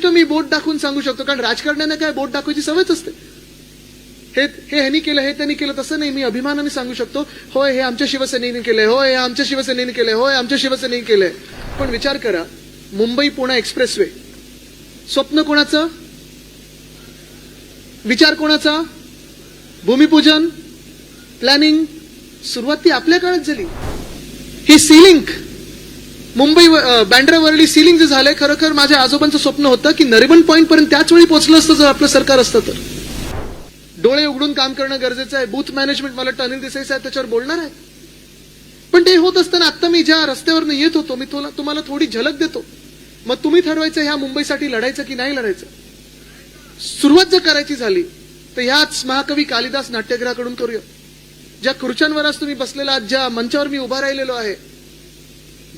गोष्ट मी बोट दाखवून सांगू शकतो कारण राजकारण्यांना काय बोट दाखवायची सवयच असते. हे हे ह्यांनी केलं हे त्यांनी केलं तसं नाही. मी अभिमानाने सांगू शकतो होय हे आमच्या शिवसेनेने केलंय होय हे आमच्या शिवसेनेने केलंय होय आमच्या शिवसेनेने केलंय. पण विचार करा मुंबई पुणे एक्सप्रेसवे स्वप्न कोणाचं? विचार कोणाचा? भूमिपूजन प्लॅनिंग सुरुवात ती आपल्या काळात झाली. ही सिलिंग मुंबई बँड्रावरली बँड्रा वरळी सिलिंग जे झालंय खरोखर माझ्या आजोबांचं स्वप्न होतं की नरिमन पॉईंट पर्यंत त्याच वेळी पोहोचलं असतं जर आपलं सरकार असतं तर. डोळे उघडून काम करणं गरजेचं आहे. बूथ मॅनेजमेंट मला टर्निंग दिसायचं आहे त्याच्यावर बोलणार आहे. पण ते होत असताना आता मी ज्या रस्त्यावरनं येत होतो मी तुम्हाला थोडी झलक देतो. मग तुम्ही ठरवायचं ह्या मुंबईसाठी लढायचं की नाही लढायचं? सुरुवात जर करायची झाली तर ह्याच महाकवी कालिदास नाट्यगृहाकडून करूया. ज्या खुर्च्यांवर आज तुम्ही बसलेला आज ज्या मंचावर मी उभा राहिलेलो आहे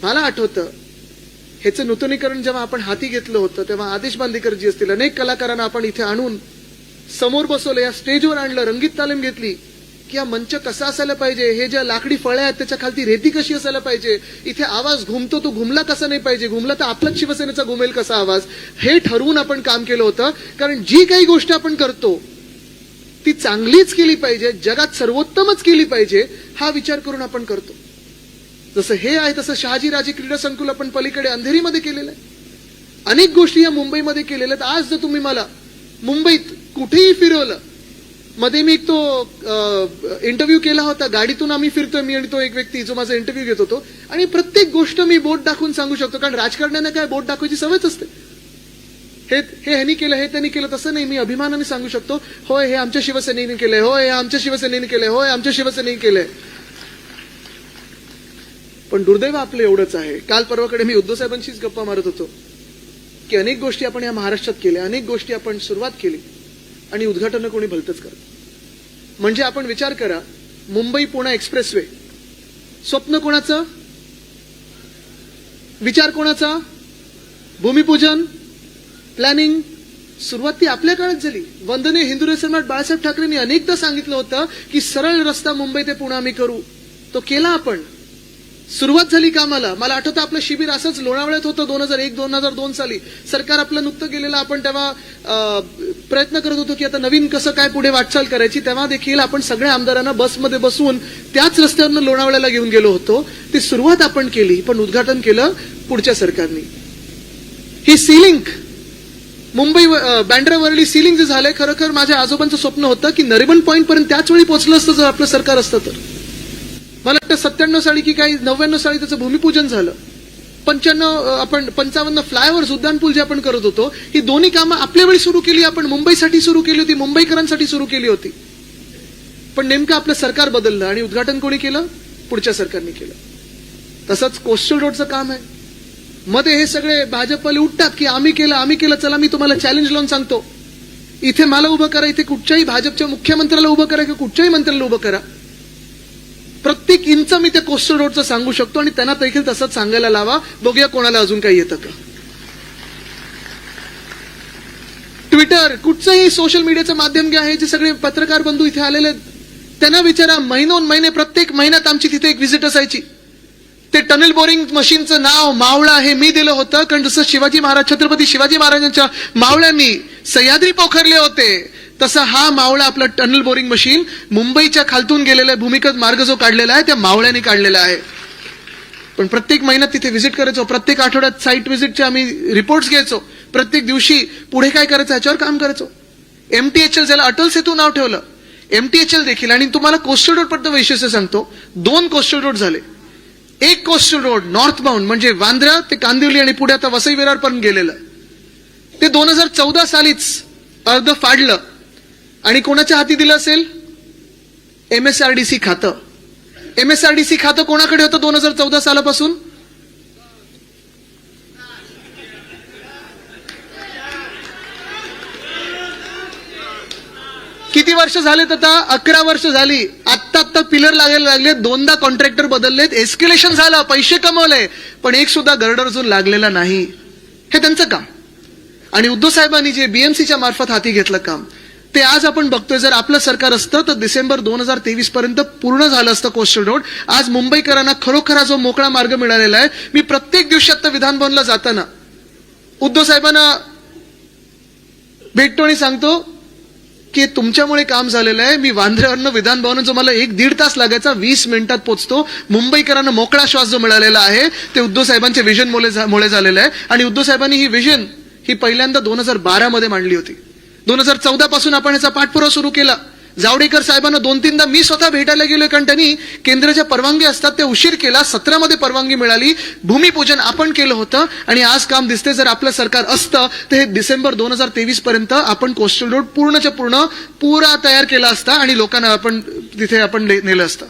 मला आठवतं ह्याचं नूतनीकरण जेव्हा आपण हाती घेतलं होतं तेव्हा आदेश बांदेकर जी असतील अनेक कलाकारांना आपण इथे आणून समोर बसवलं या स्टेजवर आणलं रंगीत तालीम घेतली की हा मंच कसा असायला पाहिजे हे ज्या लाकडी फळ्या आहेत त्याच्या खालती रेती कशी असायला पाहिजे इथे आवाज घुमतो तो घुमला कसा नाही पाहिजे घुमला तर आपलाच शिवसेनेचा घुमेल कसा आवाज हे ठरवून आपण काम केलं होतं कारण जी काही गोष्ट आपण करतो ती चांगलीच केली पाहिजे जगात सर्वोत्तमच केली पाहिजे हा विचार करून आपण करतो. जसं हे आहे तसं शहाजीराजे क्रीडा संकुल आपण पलीकडे अंधेरीमध्ये केलेलं आहे. अनेक गोष्टी या मुंबईमध्ये केलेल्या आहेत. आज जर तुम्ही मला मुंबईत कुठेही फिरवलं मध्ये मी एक तो इंटरव्ह्यू केला होता. गाडीतून आम्ही फिरतोय मी आणि तो एक व्यक्ती जो माझा इंटरव्ह्यू घेत होतो. आणि प्रत्येक गोष्ट मी बोट दाखवून सांगू शकतो कारण राजकारण्यांना काय बोट दाखवायची सवयच असते. हे हे ह्यांनी केलं हे त्यांनी केलं तसं नाही. मी अभिमानाने सांगू शकतो होय हे आमच्या शिवसेनेने केलंय होय हे आमच्या शिवसेनेने केलंय होय आमच्या शिवसेनेने केलंय. पण दुर्दैव आपलं एवढंच आहे. काल परवाकडे मी उद्धवसाहेबांशीच गप्पा मारत होतो की अनेक गोष्टी आपण या महाराष्ट्रात केल्या अनेक गोष्टी आपण सुरुवात केली आणि उद्घाटनं कोणी भलतंच करत. म्हणजे आपण विचार करा मुंबई पुणे एक्सप्रेसवे स्वप्न कोणाचं? विचार कोणाचा? भूमिपूजन प्लॅनिंग सुरुवात ती आपल्या काळात झाली. वंदने हिंदू सम्राट बाळासाहेब ठाकरेंनी अनेकदा सांगितलं होतं की सरळ रस्ता मुंबई ते पुणे आम्ही करू. तो केला आपण. सुरुवात झाली कामाला. मला आठवतं आपलं शिबिर असंच लोणावळ्यात होतं दोन हजार एक दोन हजार दोन साली. सरकार आपलं नुकतं गेलेलं आपण तेव्हा प्रयत्न करत होतो की आता नवीन कसं काय पुढे वाटचाल करायची तेव्हा देखील आपण सगळ्या आमदारांना बसमध्ये बसवून त्याच रस्त्यावरनं लोणावळ्याला घेऊन गेलो होतो. ती सुरुवात आपण केली पण उद्घाटन केलं पुढच्या सरकारने. ही सिलिंग मुंबई बँड्रावरली सीलिंग सिलिंग जे झालंय खरोखर माझ्या आजोबांचं स्वप्न होतं की नरिबन पॉईंट पर्यंत त्याच वेळी पोहोचलं असतं जर आपलं सरकार असतं तर. मला वाटतं सत्त्याण्णव साली की काही नव्याण्णव साली त्याचं भूमिपूजन झालं. पंच्याण्णव आपण पंचावन्न फ्लायओव्हर्स उड्डाणपूल जे आपण करत होतो ही दोन्ही कामं आपल्या वेळी सुरू केली आपण मुंबईसाठी सुरू केली होती मुंबईकरांसाठी सुरू केली होती. पण नेमकं आपलं सरकार बदललं आणि उद्घाटन कोणी केलं? पुढच्या सरकारने केलं. तसंच कोस्टल रोडचं काम आहे. मध्ये हे सगळे भाजपवाले उठतात की आम्ही केलं आम्ही केलं चला मी तुम्हाला चॅलेंज लावून सांगतो. इथे मला उभं करा इथे कुठच्याही भाजपच्या मुख्यमंत्र्याला उभं करा किंवा कुठच्याही मंत्र्याला उभं करा. प्रत्येक इंच मी त्या कोस्टल रोडचं सांगू शकतो आणि त्यांना देखील तसंच सांगायला लावा. बघूया कोणाला अजून काही येतं का. ट्विटर कुठचंही सोशल मीडियाचं माध्यम घ्या. आहे जे सगळे पत्रकार बंधू इथे आलेले आहेत, त्यांना विचारा. महिनोन महिने प्रत्येक महिन्यात आमची तिथे एक व्हिजिट असायची ते टनल बोरिंग मशीनचं नाव मावळा हे मी दिलं होतं. कारण जसं शिवाजी महाराज छत्रपती शिवाजी महाराजांच्या मावळ्यांनी सह्याद्री पोखरले होते. तसा हा मावळा आपलं टनल बोरिंग मशीन मुंबईच्या खालतून गेलेला भूमिगत मार्ग जो काढलेला आहे त्या मावळ्याने काढलेला आहे. पण प्रत्येक महिन्यात तिथे व्हिजिट करायचो. प्रत्येक आठवड्यात साईट व्हिजिटचे आम्ही रिपोर्ट्स घ्यायचो. प्रत्येक दिवशी पुढे काय करायचं याच्यावर काम करायचो. एमटीएचएल ज्याला अटल सेतू नाव ठेवलं एमटीएचएल देखील. आणि तुम्हाला कोस्टल रोड पर्यंत वैशिष्ट्य सांगतो. दोन कोस्टल रोड झाले. एक कोस्टल रोड नॉर्थ बाउंड म्हणजे वांद्रा ते कांदिवली आणि पुढे आता वसई विरार पर्यंत गेलेलं. ते दोन हजार चौदा सालीच अर्ध फाडलं. आणि कोणाच्या हाती दिलं असेल? एमएसआरडीसी खातं. एमएसआरडीसी खातं कोणाकडे होतं दोन हजार चौदा सालापासून? किती वर्ष झालेत आता? अकरा वर्ष झाली. आत्ता आत्ता पिलर लागायला लागले दोनदा कॉन्ट्रॅक्टर बदललेत. एस्केलेशन झालं पैसे कमवले पण एक सुद्धा गर्डर अजून लागलेला नाही. हे त्यांचं काम. आणि उद्धव साहेबांनी जे बीएमसीच्या मार्फत हाती घेतलं काम ते आज आपण बघतोय. जर आपलं सरकार असतं तर डिसेंबर दोन हजार तेवीस पर्यंत पूर्ण झालं असतं कोस्टल रोड. आज मुंबईकरांना खरोखर हा जो मोकळा मार्ग मिळालेला आहे मी प्रत्येक दिवशी आता विधानभवनला जाताना उद्धव साहेबांना भेटतो आणि सांगतो की तुमच्यामुळे काम झालेलं आहे. मी वांद्र्यावरनं विधानभवन जो मला एक दीड तास लागायचा वीस मिनिटात पोहोचतो मुंबईकरांना मोकळा श्वास जो मिळालेला आहे ते उद्धव साहेबांच्या विजन मुळे झालेलं आहे. आणि उद्धव साहेबांनी ही विजन ही पहिल्यांदा दोन हजार बारामध्ये मांडली होती. दोन हजार चौदा पासून आपण याचा पाठपुरावा सुरू केला. जावडेकर साहेबांना दोन तीनदा मी स्वतः भेटायला गेलोय कारण त्यांनी केंद्राच्या परवानगी असतात ते उशीर केला सतरामध्ये परवानगी मिळाली भूमिपूजन आपण केलं होतं आणि आज काम दिसते जर आपलं सरकार असतं तर हे डिसेंबर दोन हजार तेवीस पर्यंत आपण कोस्टल रोड पूर्णच्या पूर्ण पुरा तयार केला असता आणि लोकांना आपण तिथे आपण ने- नेलं असतं.